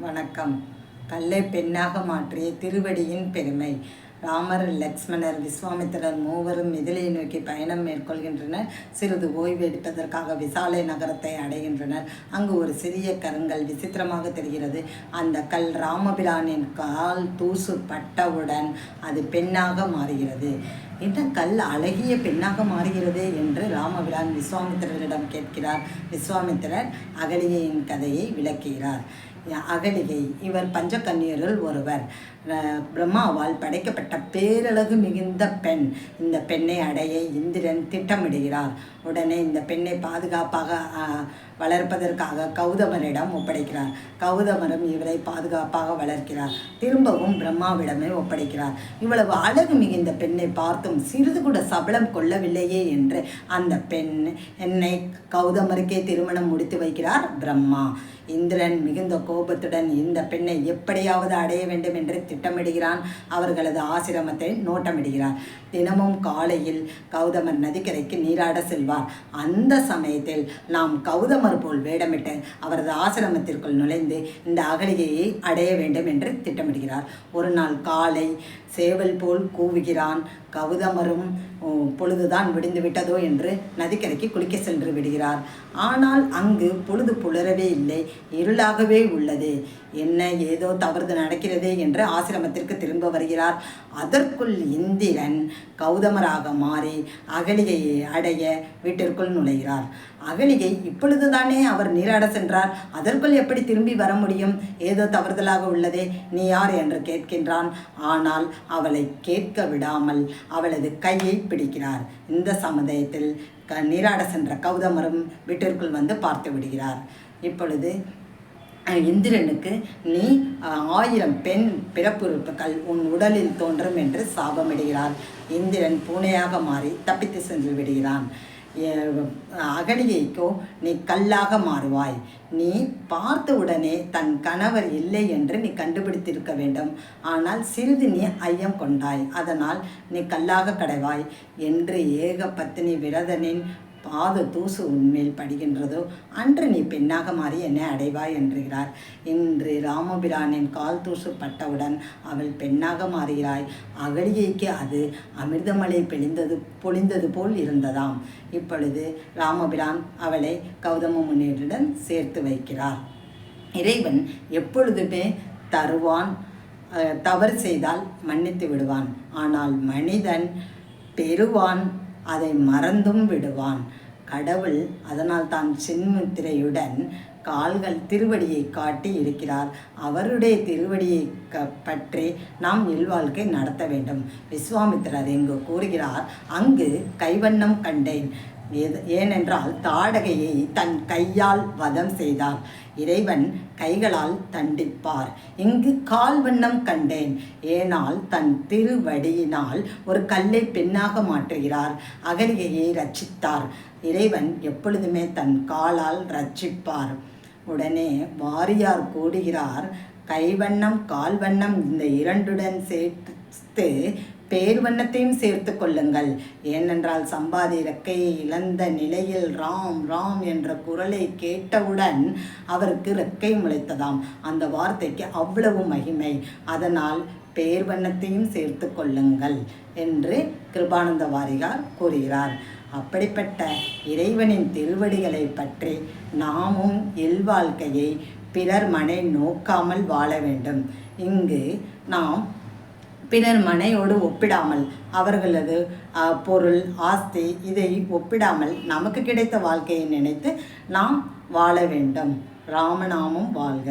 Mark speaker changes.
Speaker 1: வணக்கம். கல்லை பெண்ணாக மாற்றிய திருவடியின் பெருமை. ராமர் லக்ஷ்மணர் விஸ்வாமித்திரர் மூவரும் மிதிலை நோக்கி பயணம் மேற்கொள்கின்றனர். சிறிது ஓய்வு எடுப்பதற்காக விசாலை நகரத்தை அடைகின்றனர். அங்கு ஒரு சிறிய கருங்கல் விசித்திரமாக தெரிகிறது. அந்த கல் ராமபிரானின் கால் தூசு பட்டவுடன் அது பெண்ணாக மாறுகிறது. இந்த கல் அழகிய பெண்ணாக மாறுகிறது என்று ராமபிரான் விஸ்வாமித்திரரிடம் கேட்கிறார். விஸ்வாமித்திரர் அகலிகையின் கதையை விளக்குகிறார். அகலிகை. இவர் பஞ்சகன்னியருள் ஒருவர். பிரம்மாவால் படைக்கப்பட்ட பேரழகு மிகுந்த பெண். இந்த பெண்ணை அடைய இந்திரன் திட்டமிடுகிறார். உடனே இந்த பெண்ணை பாதுகாப்பாக வளர்ப்பதற்காக கௌதமரிடம் ஒப்படைக்கிறார். கௌதமரும் இவரை பாதுகாப்பாக வளர்க்கிறார். திரும்பவும் பிரம்மாவிடமே ஒப்படைக்கிறார். இவ்வளவு அழகு மிகுந்த பெண்ணை பார்த்தும் சிறிது கூட சபலம் கொள்ளவில்லையே என்று அந்த பெண் என்னை கௌதமருக்கே திருமணம் முடித்து வைக்கிறார் பிரம்மா. இந்திரன் மிகுந்த கோ கோபத்துடன் இந்த பெண்ணை எப்படியாவது அடைய வேண்டும் என்று திட்டமிடுகிறான். அவர்களது ஆசிரமத்தை நோட்டமிடுகிறார். தினமும் காலையில் கௌதமர் நதிக்கரைக்கு நீராட செல்வார். அந்த சமயத்தில் நாம் கௌதமர் போல் வேடமிட்டு அவரது ஆசிரமத்திற்குள் நுழைந்து இந்த அகலிகையை அடைய வேண்டும் என்று திட்டமிடுகிறார். ஒரு நாள் காலை சேவல் போல் கூவுகிறான். கௌதமரும் பொழுதுதான் விடிந்து விட்டதோ என்று நதிக்கரைக்கு குளிக்க சென்று விடுகிறார். ஆனால் அங்கு பொழுது புலரவே இல்லை. இருளாகவே உள்ள உள்ளது. என்ன ஏதோ தவறுது நடக்கிறதே என்று ஆசிரமத்திற்கு திரும்ப வருகிறார். அதற்குள் இந்திரன் கௌதமராக மாறி அகலிகையை அடைய வீட்டிற்குள் நுழைகிறார். அகலிகை இப்பொழுதுதானே அவர் நீராட சென்றார். அதற்குள் எப்படி திரும்பி வர முடியும்? ஏதோ தவறுதலாக உள்ளதே. நீ யார் என்று கேட்கின்றான். ஆனால் அவளை கேட்க விடாமல் அவளது கையை பிடிக்கிறார். இந்த சமுதாயத்தில் க நீராட சென்ற கௌதமரும் வீட்டிற்குள் வந்து பார்த்து விடுகிறார். இப்பொழுது இந்திரனுக்கு நீ ஆயிரம் பெண் பிறப்புறுப்புகள் உன் உடலில் தோன்றும் என்று சாபமிடுகிறார் இந்திரன் பூனையாக மாறி தப்பித்து சென்று விடுகிறான். அகலியைக்கோ நீ கல்லாக மாறுவாய். நீ பார்த்த உடனே தன் கணவர் இல்லை என்று நீ கண்டுபிடித்திருக்க வேண்டும். ஆனால் சிறிது நீ ஐயம் கொண்டாய். அதனால் நீ கல்லாக கடைவாய். என்று ஏக பத்தினி விரதனின் பாத தூசு உன்மேல் படுகின்றதோ அன்று நீ பெண்ணாக மாறி என்னை அடைவாய் என்றுகிறார். இன்று ராமபிரானின் கால் தூசு பட்டவுடன் அவள் பெண்ணாக மாறுகிறாய். அகலிகைக்கு அது அமிர்தமலை பெழிந்தது பொழிந்தது போல் இருந்ததாம். இப்பொழுது ராமபிரான் அவளை கௌதம முனிவருடன் சேர்த்து வைக்கிறார். இறைவன் எப்பொழுதுமே தருவான் தவறு செய்தால் மன்னித்து விடுவான். ஆனால் மனிதன் பெறுவான் அதை மறந்தும் விடுவான். கடவுள் அதனால் தான் சின்முத்திரையுடன் கால்கள் திருவடியை காட்டி இருக்கிறார். அவருடைய திருவடியை க பற்றி நாம் இல்வாழ்க்கை நடத்த வேண்டும். விஸ்வாமித்திரர் இங்கு கூறுகிறார் அங்கு கைவண்ணம் கண்டேன். ஏனென்றால் தாடகையை தன் கையால் வதம் செய்தார். இறைவன் கைகளால் தண்டிப்பார். இங்கு கால் வண்ணம் கண்டேன். ஏனால் தன் திருவடியினால் ஒரு கல்லை பெண்ணாக மாற்றுகிறார். அகலிகையை ரட்சித்தார். இறைவன் எப்பொழுதுமே தன் காலால் ரட்சிப்பார். உடனே வாரியார் கூடுகிறார். கைவண்ணம் கால்வண்ணம் இந்த இரண்டுடன் சேர்த்து பேர் வண்ணத்தையும் சேர்த்து கொள்ளுங்கள். ஏனென்றால் சம்பாதி இறக்கையை இழந்த நிலையில் ராம் ராம் என்ற குரலை கேட்டவுடன் அவருக்கு இறக்கை முளைத்ததாம். அந்த வார்த்தைக்கு அவ்வளவு மகிமை. அதனால் பேர் வண்ணத்தையும் சேர்த்து கொள்ளுங்கள் என்று கிருபானந்த வாரிகார் கூறுகிறார். அப்படிப்பட்ட இறைவனின் திருவடிகளை பற்றி நாமும் இல்வாழ்க்கையை பிறர் மனை நோக்காமல் வாழ வேண்டும். இங்கு நாம் பிறர் மனையோடு ஒப்பிடாமல் அவர்களது பொருள் ஆஸ்தி இதை ஒப்பிடாமல் நமக்கு கிடைத்த வாழ்க்கையை நினைத்து நாம் வாழ வேண்டும். ராமநாமம் வாழ்க.